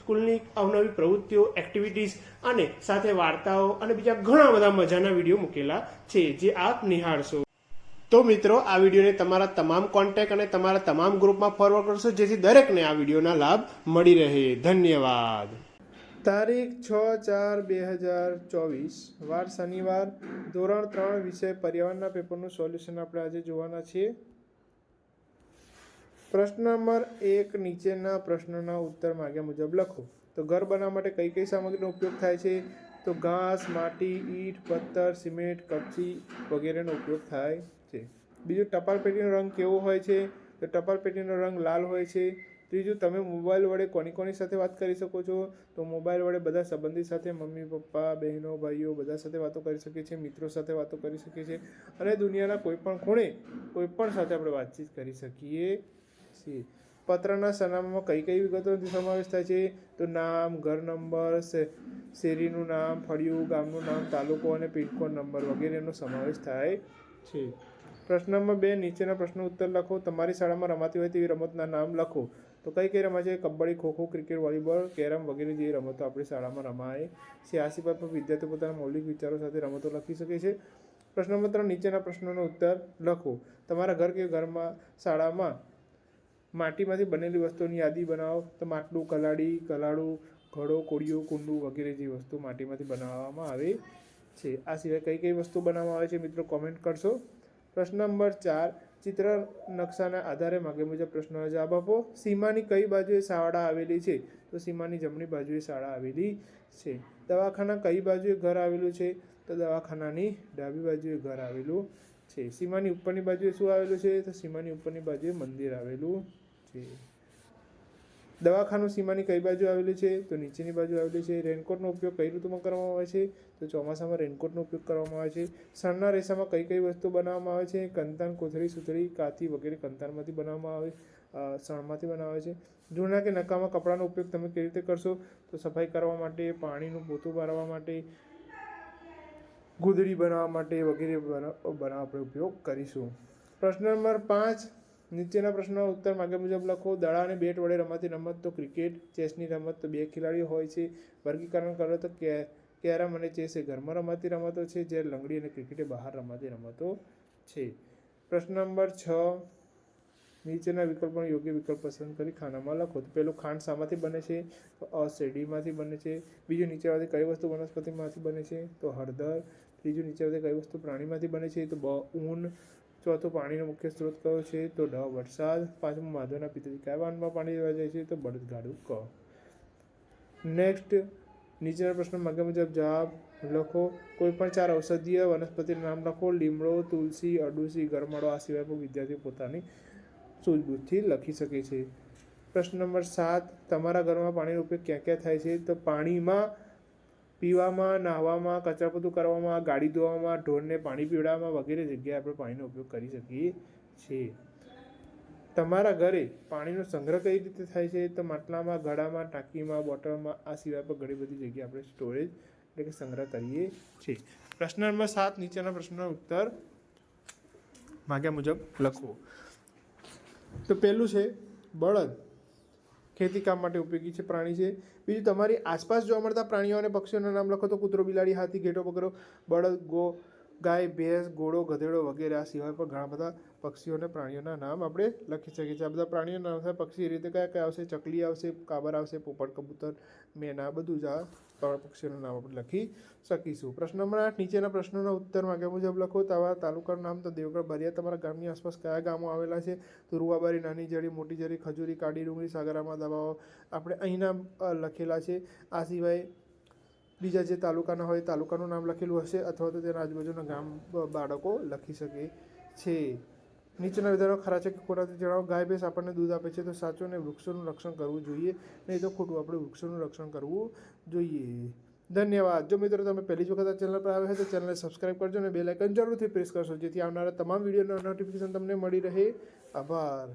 સ્કૂલની અવનવી પ્રવૃત્તિઓ એક્ટિવિટીઝ અને સાથે વાર્તાઓ અને બીજા ઘણા બધા મજાના વીડિયો મૂકેલા છે, જે આપ નિહાળશો. તો મિત્રો, આ વિડીયોને તમારા તમામ કોન્ટેક્ટ અને તમારા તમામ ગ્રુપમાં ફોરવર્ડ કરશો, જેથી દરેકને આ વિડીયોના લાભ મળી રહે. ધન્યવાદ. તારીખ છ ચાર બે હજાર ચોવીસ, વાર શનિવાર, ધોરણ ત્રણ વિષય પર્યાવરણના પેપરનું સોલ્યુશન આપણે આજે જોવાના છીએ. પ્રશ્ન નંબર એક નીચેના પ્રશ્નોના ઉત્તર માગ્યા મુજબ લખો. તો ઘર બનાવવા માટે કઈ કઈ સામગ્રીનો ઉપયોગ થાય છે? તો ઘાસ, માટી, ઈંટ, પથ્થર, સિમેન્ટ, કપચી વગેરેનો ઉપયોગ થાય છે. બીજું, ટપાલ પેટીનો રંગ કેવો હોય છે? તો ટપાલ પેટીનો રંગ લાલ હોય છે. ત્રીજું, તમે મોબાઈલ વડે કોની કોની સાથે વાત કરી શકો છો? તો મોબાઈલ વડે બધા સંબંધી સાથે મમ્મી, પપ્પા, બહેનો, ભાઈઓ બધા સાથે વાતો કરી શકીએ છીએ, મિત્રો સાથે વાતો કરી શકીએ છીએ. અને દુનિયાના કોઈપણ ખૂણે કોઈપણ સાથે આપણે વાતચીત કરી શકીએ છીએ પત્રના સરનામામાં કઈ કઈ વિગતોનો સમાવેશ થાય છે? તો નામ, ઘર નંબર શેરીનું નામ, ફળિયું, ગામનું નામ, તાલુકો અને પિનકોડ નંબર વગેરેનો સમાવેશ થાય છે. પ્રશ્ન નંબર બે, નીચેના પ્રશ્નો ઉત્તર લખો. તમારી શાળામાં રમાતી હોય તેવી રમતના નામ લખો. તો કઈ કઈ રમાય છે? Kabaddi kho kho cricket, volleyball, carrom વગેરે જેવી રમતો આપણી શાળામાં રમાય છે. આ સિવાય પણ વિદ્યાર્થીઓ પોતાના મૌલિક વિચારો સાથે રમતો લખી શકે છે. પ્રશ્ન નંબર ત્રણ, નીચેના પ્રશ્નોનો ઉત્તર લખો. તમારા ઘર કે ઘરમાં શાળામાં માટીમાંથી બનેલી વસ્તુઓની યાદી બનાવો. તો માટલું, કલાડી, કલાડું, ઘડો કોળિયો કુંડું વગેરે જેવી વસ્તુ માટીમાંથી બનાવવામાં આવે છે. આ સિવાય કઈ કઈ વસ્તુ બનાવવામાં આવે છે મિત્રો કોમેન્ટ કરશો. પ્રશ્ન નંબર ચાર, ચિત્ર નકશાના આધારે માગે મુજબ પ્રશ્નોના જવાબ આપો. સીમાની કઈ બાજુએ શાળા આવેલી છે? તો સીમાની જમણી બાજુએ શાળા આવેલી છે. દવાખાના કઈ બાજુએ ઘર આવેલું છે? તો દવાખાનાની ડાબી બાજુએ ઘર આવેલું છે. સીમાની ઉપરની બાજુએ શું આવેલું છે? તો સીમાની ઉપરની બાજુએ મંદિર આવેલું છે દવાખાનું સીમાની કઈ બાજુ આવેલું છે, તો નીચેની બાજુ આવેલું છે. રેનકોટનો ઉપયોગ કઈ ઋતુમાં કરવામાં આવે છે, તો ચોમાસામાં રેનકોટનો ઉપયોગ કરવામાં આવે છે. સણના રેસામાં કઈ કઈ વસ્તુ બનાવવામાં આવે છે કંતાન કોથળી, સુથળી, કાથી વગેરે કંતાનમાંથી બનાવવામાં આવે શણમાંથી બનાવે છે. જૂના કે નકામા કપડાનો ઉપયોગ તમે કેવી રીતે કરશો? તો સફાઈ કરવા માટે, પાણીનું પોતું મારવા માટે, ગુદડી બનાવવા માટે વગેરે બનાવ આપણે ઉપયોગ કરીશું. પ્રશ્ન નંબર પાંચ નીચેના પ્રશ્નનો ઉત્તર માગે મુજબ લખો દડા અને બેટ વડે રમાતી રમત તો ક્રિકેટ, ચેસની રમત તો બે ખેલાડીઓ હોય છે. વર્ગીકરણ કરો તો કે, કેરમ અને ચેસ એ ઘરમાં રમાતી રમતો છે જ્યારે લંગડી અને ક્રિકેટ બહાર રમાતી રમતો છે. પ્રશ્ન નંબર છ, નીચેના વિકલ્પોનો યોગ્ય વિકલ્પ પસંદ કરી ખાનામાં લખો. તો પહેલું ખાંડ શામાંથી બને છે? તો અ શેરડીમાંથી બને છે. બીજું નીચેમાંથી કઈ વસ્તુ વનસ્પતિમાંથી બને છે? તો હળદર. ત્રીજું નીચેમાંથી કઈ વસ્તુ પ્રાણીમાંથી બને છે? તો બ, ઊન. ચોથું પાણીનો મુખ્ય સ્ત્રોત કયો છે? તો ડ, વરસાદ. પાંચમું માધવના પિતાજી કયા વાનમાં પાણી લેવા જાય છે? તો બળદગાડું ક. નેક્સ્ટ નીચેના પ્રશ્ન માગ્યા મુજબ જવાબ લખો. કોઈ પણ ચાર ઔષધીય વનસ્પતિનું નામ લખો. લીમડો, તુલસી, અડુસી, ગરમાળો, આ સિવાય પણ વિદ્યાર્થીઓ પોતાની સૂઝબૂછથી લખી શકે છે. પ્રશ્ન નંબર સાત, તમારા ઘરમાં પાણીનો ઉપયોગ ક્યાં ક્યાં થાય છે? તો પાણીમાં પીવામાં નાહવામાં કચરાપોતું કરવામાં, ગાડી ધોવામાં, ઢોરને પાણી પીવડાવવામાં વગેરે જગ્યાએ આપણે પાણીનો ઉપયોગ કરી શકીએ છીએ. તમારા ઘરે પાણીનો સંગ્રહ કઈ રીતે થાય છે? તો માટલામાં ઘડામાં ટાંકીમાં, બોટલમાં, આ સિવાય પણ ઘણી બધી જગ્યાએ આપણે સ્ટોરેજ એટલે કે સંગ્રહ કરીએ છીએ. પ્રશ્ન નંબર સાત, નીચેના પ્રશ્નનો ઉત્તર માગ્યા મુજબ લખવો. તો પહેલું છે, બળદ ખેતી કામ માટે ઉપયોગી છે પ્રાણી છે. બીજું તમારી આસપાસ જોવા મળતા પ્રાણીઓ અને પક્ષીઓના નામ લખો તો કૂતરો, બિલાડી, હાથી, ઘેટો, બકરો, બળદ, ગો ગાય, ભેંસ, ઘોડો, ગધેડો વગેરે આ સિવાય પણ ઘણા બધા પક્ષીઓ અને પ્રાણીઓના નામ આપણે લખી શકીએ છીએ. આ બધા પ્રાણીઓના નામ થાય પક્ષી. રીતે કયા કયા આવશે? ચકલી આવશે, કાબર આવશે, પોપટ, કબૂતર, મેના, બધું જ આ પ- પક્ષીઓનું નામ આપણે લખી શકીશું. પ્રશ્ન નંબર આઠ, નીચેના પ્રશ્નોના ઉત્તર માગ્યા મુજબ લખો. તમારા તાલુકાનું નામ તો દેવગઢ ભરિયા તમારા ગામની આસપાસ કયા ગામો આવેલા છે? તો રૂવાબારી નાની જડી, મોટી જડી, ખજૂરી કાડી ડુંગળી, સાગરામાં દબાવો. આપણે અહીંના લખેલા છે. આ સિવાય બીજા જે તાલુકાના હોય તાલુકાનું નામ લખેલું હશે અથવા તો તેના આજુબાજુના ગામ બાળકો લખી શકે છે. નીચેના વિધારો ખરા છે કે ખોટા જણાવો. ગાય, ભેંસ આપણને દૂધ આપે છે તો સાચું અને વૃક્ષોનું રક્ષણ કરવું જોઈએ. નહીં તો ખોટું. આપણે વૃક્ષોનું રક્ષણ કરવું જોઈએ. ધન્યવાદ. જો મિત્રો તમે પહેલી જ વખત આ ચેનલ પર આવ્યા હોય તો ચેનલને સબસ્ક્રાઇબ કરજો અને બેલ આઇકન જરૂરથી પ્રેસ કરશો જેથી આવનારા તમામ વિડીયોના નોટિફિકેશન તમને મળી રહે. આભાર.